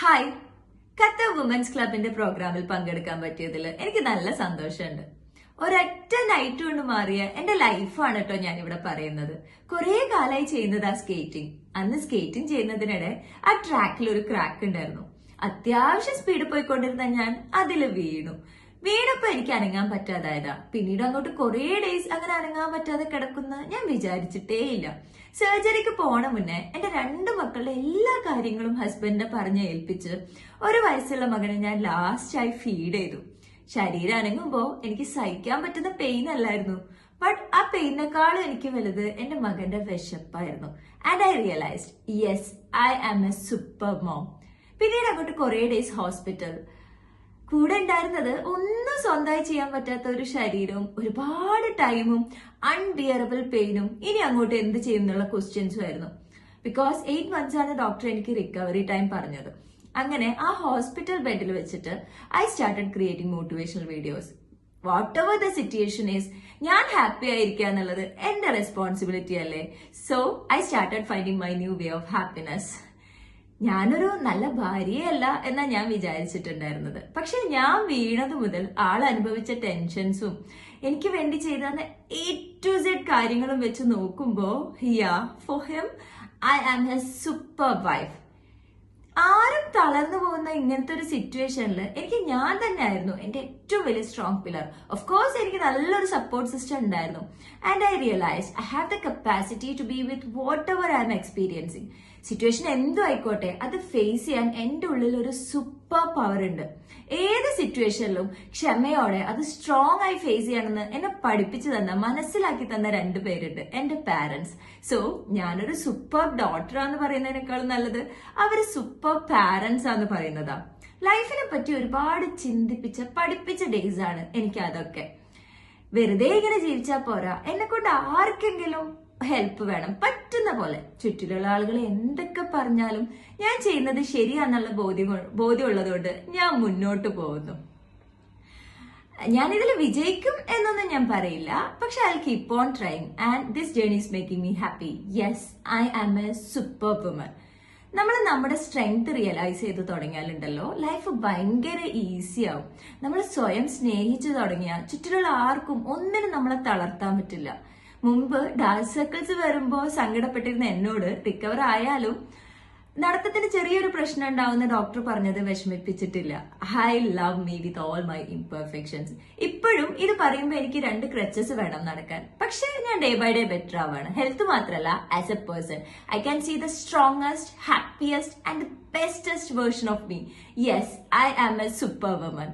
Hi കത്ത women's ക്ലബിന്റെ പ്രോഗ്രാമിൽ പങ്കെടുക്കാൻ പറ്റിയതിൽ എനിക്ക് നല്ല സന്തോഷമുണ്ട്. ഒരൊറ്റ നൈറ്റ് കൊണ്ട് മാറിയ എന്റെ ലൈഫാണ് കേട്ടോ ഞാൻ ഇവിടെ പറയുന്നത്. കുറെ കാലമായി ചെയ്യുന്നത് സ്കേറ്റിംഗ് അന്ന് സ്കേറ്റിംഗ് ചെയ്യുന്നതിനിടെ ആ ട്രാക്കിൽ ഒരു ക്രാക്ക് ഉണ്ടായിരുന്നു. അത്യാവശ്യം സ്പീഡ് പോയിക്കൊണ്ടിരുന്ന ഞാൻ അതിൽ വീണു. വീണപ്പോ എനിക്ക് അനങ്ങാൻ പറ്റാതായതാ. പിന്നീട് അങ്ങോട്ട് കുറേ ഡേയ്സ് അങ്ങനെ അനങ്ങാൻ പറ്റാതെ കിടക്കുന്ന ഞാൻ വിചാരിച്ചിട്ടേ ഇല്ല സർജറിക്ക് പോണ മുന്നേ എന്റെ രണ്ട് മക്കളുടെ എല്ലാ കാര്യങ്ങളും ഹസ്ബൻഡിനെ പറഞ്ഞ് ഏൽപ്പിച്ച് ഒരു വയസ്സുള്ള മകനെ ഞാൻ ലാസ്റ്റായി ഫീഡ് ചെയ്തു. ശരീരം അനങ്ങുമ്പോ എനിക്ക് സഹിക്കാൻ പറ്റുന്ന പെയിൻ അല്ലായിരുന്നു. ബട്ട് ആ പെയിനേക്കാളും എനിക്ക് വലുത് എന്റെ മകന്റെ വിശപ്പായിരുന്നു. And I realised yes I am a super mom പിന്നീട് അങ്ങോട്ട് കുറേ ഡേയ്സ് ഹോസ്പിറ്റൽ കൂടെ ഉണ്ടായിരുന്നത് ഒന്നും സ്വന്തമായി ചെയ്യാൻ പറ്റാത്ത ഒരു ശരീരവും ഒരുപാട് ടൈമും അൺബിയറബിൾ പെയിനും ഇനി അങ്ങോട്ട് എന്ത് ചെയ്യും എന്നുള്ള ക്വസ്റ്റ്യൻസും ആയിരുന്നു. ബിക്കോസ് എയ്റ്റ് മന്ത്സ് ആണ് ഡോക്ടർ എനിക്ക് റിക്കവറി ടൈം പറഞ്ഞത്. അങ്ങനെ ആ ഹോസ്പിറ്റൽ ബെഡിൽ വെച്ചിട്ട് I started creating motivational videos whatever the situation is ഞാൻ ഹാപ്പി ആയിരിക്കുക എന്നുള്ളത് എന്റെ റെസ്പോൺസിബിലിറ്റി അല്ലേ? So I started finding my new way of happiness ഞാനൊരു നല്ല ഭാര്യയല്ല എന്നാ ഞാൻ വിചാരിച്ചിട്ടുണ്ടായിരുന്നത്. പക്ഷെ ഞാൻ വീണത് മുതൽ ആൾ അനുഭവിച്ച ടെൻഷൻസും എനിക്ക് വേണ്ടി ചെയ്ത എ ടു സെഡ് കാര്യങ്ങളും വെച്ച് നോക്കുമ്പോ here for him I am a super wife ആരും തളർന്നു പോകുന്ന ഇങ്ങനത്തെ ഒരു സിറ്റുവേഷനിൽ എനിക്ക് ഞാൻ തന്നെ ആയിരുന്നു എന്റെ ഏറ്റവും വലിയ സ്ട്രോങ് പില്ലർ ഓഫ് കോഴ്സ് എനിക്ക് നല്ലൊരു സപ്പോർട്ട് സിസ്റ്റം ഉണ്ടായിരുന്നു. And I realise I have the capacity to be with whatever I am experiencing situation എന്തും ആയിക്കോട്ടെ അത് ഫേസ് ചെയ്യാൻ എന്റെ ഉള്ളിൽ ഒരു സൂപ്പർ പവർ ഉണ്ട്. ഏത് സിറ്റുവേഷനിലും ക്ഷമയോടെ അത് സ്ട്രോങ് ആയി ഫേസ് ചെയ്യണമെന്ന് എന്നെ പഠിപ്പിച്ചു തന്ന മനസ്സിലാക്കി തന്ന രണ്ട് പേരുണ്ട് എന്റെ പാരന്റ്സ് സോ ഞാനൊരു സൂപ്പർ ഡോട്ടറാന്ന് പറയുന്നതിനേക്കാളും നല്ലത് അവർ സൂപ്പർ പാരന്റ്സ് ആന്ന് പറയുന്നതാ. ലൈഫിനെ പറ്റി ഒരുപാട് ചിന്തിപ്പിച്ച പഠിപ്പിച്ച ഡേയ്സ് ആണ് എനിക്ക് അതൊക്കെ. വെറുതെ ഇങ്ങനെ ജീവിച്ചാ പോരാ. എന്നെ കൊണ്ട് ആർക്കെങ്കിലും ഹെൽപ്പ് വേണം. പറ്റുന്ന പോലെ. ചുറ്റിലുള്ള ആളുകൾ എന്തൊക്കെ പറഞ്ഞാലും ഞാൻ ചെയ്യുന്നത് ശരിയാന്നുള്ള ബോധ്യം ബോധ്യമുള്ളതുകൊണ്ട് ഞാൻ മുന്നോട്ട് പോകുന്നു. ഞാനിതിൽ വിജയിക്കും എന്നൊന്നും ഞാൻ പറയില്ല. പക്ഷെ I keep on trying and this journey is making me happy yes I am a super woman നമ്മൾ നമ്മുടെ സ്ട്രെങ്ത് റിയലൈസ് ചെയ്ത് തുടങ്ങിയാലുണ്ടല്ലോ ലൈഫ് ഭയങ്കര ഈസി ആവും. നമ്മൾ സ്വയം സ്നേഹിച്ചു തുടങ്ങിയാൽ ചുറ്റിലുള്ള ആർക്കും ഒന്നിനും നമ്മളെ തളർത്താൻ പറ്റില്ല. മുമ്പ് ഡാർക്ക് സർക്കിൾസ് വരുമ്പോൾ സങ്കടപ്പെട്ടിരുന്ന എന്നോട് റിക്കവർ ആയാലും നടത്തത്തിന് ചെറിയൊരു പ്രശ്നം ഉണ്ടാവുന്ന ഡോക്ടർ പറഞ്ഞത് വിഷമിപ്പിച്ചിട്ടില്ല. I love me with all my imperfections ഇപ്പോഴും ഇത് പറയുമ്പോൾ എനിക്ക് രണ്ട് ക്രച്ചസ് വേണം നടക്കാൻ. പക്ഷേ ഞാൻ ഡേ ബൈ ഡേ ബെറ്റർ ആവാണ്. ഹെൽത്ത് മാത്രമല്ല as a person I can see the strongest happiest and bestest version of me yes I am a super woman